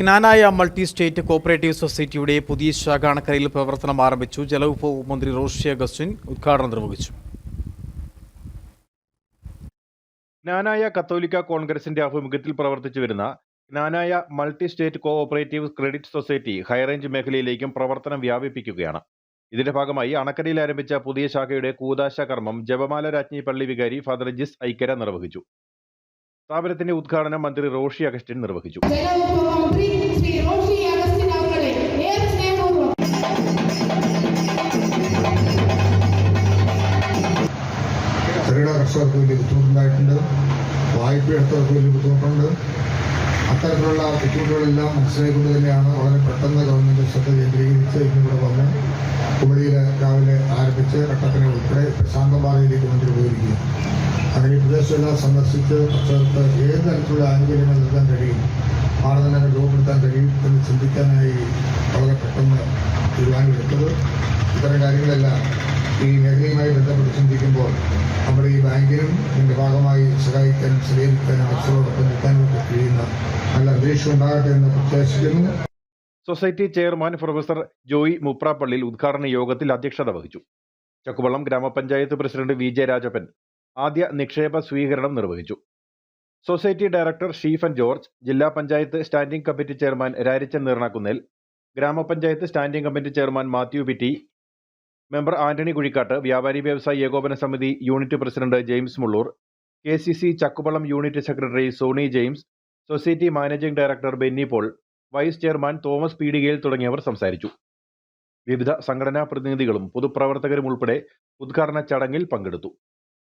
ജ്ഞാനായ multi state cooperative സൊസൈറ്റിയുടെ പുതിയ ശാഖ അണക്കരയിൽ പ്രവർത്തനം ആരംഭിച്ചു. ജലവിഭവ മന്ത്രി റോഷി അഗസ്റ്റിൻ ഉദ്ഘാടനം നിർവഹിച്ചു. ജ്ഞാനായ കത്തോലിക്ക കോൺഗ്രസിന്റെ ആഭിമുഖ്യത്തിൽ പ്രവർത്തിച്ചു വരുന്ന ജ്ഞാനായ multi state cooperative credit society high range മേഖലയിലേക്കും പ്രവർത്തനം വ്യാപിപ്പിക്കുകയാണ്. ഇതിന്റെ ഭാഗമായി അണക്കരയിൽ ആരംഭിച്ച പുതിയ ശാഖയുടെ കൂതാശ കർമ്മം ജപമാല രാജ്ഞി പള്ളി വികാരി ഫാദർ ജിസ് ഐക്കര നിർവഹിച്ചു. സ്ഥാപനത്തിന്റെ ഉദ്ഘാടനം മന്ത്രി റോഷി അഗസ്റ്റിൻ നിർവഹിച്ചു. ചെറുകിട കർഷകർക്ക് വലിയ ബുദ്ധിമുട്ടുണ്ടായിട്ടുണ്ട്. വായ്പയെടുത്തവർക്ക് വലിയ ബുദ്ധിമുട്ടുണ്ട്. അത്തരത്തിലുള്ള ബുദ്ധിമുട്ടുകളെല്ലാം മനസ്സിലാക്കിക്കൊണ്ട് തന്നെയാണ് വളരെ പെട്ടെന്ന് ഗവൺമെന്റ് ശ്രദ്ധ കേന്ദ്രീകരിച്ച് ഇന്നിവിടെ വന്ന് കുമരിയിൽ രാവിലെ ആരംഭിച്ച് കട്ടപ്പന ഉൾപ്പെടെ ശാന്തപാറയിലേക്ക് മന്ത്രി ഉപയോഗിക്കുക പ്രദേശമെല്ലാം സന്ദർശിച്ച് കർഷകർക്ക് ഏത് തരത്തിലുള്ള ആനുകൂല്യങ്ങൾ നൽകാൻ കഴിയും? തന്നെ രൂപപ്പെടുത്താൻ കഴിയും എന്ന് ചിന്തിക്കാനായി വളരെ പെട്ടെന്ന് തീരുമാനമെടുത്തത്. ഇത്തരം കാര്യങ്ങളെല്ലാം ഈ മേഖലയുമായി ബന്ധപ്പെട്ട് ചിന്തിക്കുമ്പോൾ നമ്മുടെ ഈ ബാങ്കിനും ഇതിന്റെ ഭാഗമായി സഹായിക്കാനും സ്വീകരിക്കാനും അച്ഛനോടൊപ്പം നിൽക്കാനും ഒക്കെ കഴിയുന്ന നല്ല അന്തരീക്ഷം ഉണ്ടാകട്ടെ എന്ന് പ്രത്യാശിക്കുന്നു. സൊസൈറ്റി ചെയർമാൻ പ്രൊഫസർ ജോയി മുപ്രാപ്പള്ളിൽ ഉദ്ഘാടന യോഗത്തിൽ അധ്യക്ഷത വഹിച്ചു. ചക്കുവള്ളം ഗ്രാമപഞ്ചായത്ത് പ്രസിഡന്റ് വി ജെ രാജപ്പൻ ആദ്യ നിക്ഷേപ സ്വീകരണം നിർവഹിച്ചു. സൊസൈറ്റി ഡയറക്ടർ ഷീഫൻ ജോർജ് ജില്ലാ panchayat standing committee chairman Rarichan Neernakkunnel ഗ്രാമപഞ്ചായത്ത് standing committee chairman Mathew P T member Antony Kuzhikkattu വ്യാപാരി വ്യവസായി ഏകോപന സമിതി unit president James Mullur K C C Chakkupallam unit secretary Sony James society managing director Benny Paul vice chairman Thomas Peedikayil തുടങ്ങിയവർ സംസാരിച്ചു. വിവിധ സംഘടനാ പ്രതിനിധികളും പൊതുപ്രവർത്തകരും ഉൾപ്പെടെ ഉദ്ഘാടന ചടങ്ങിൽ പങ്കെടുത്തു.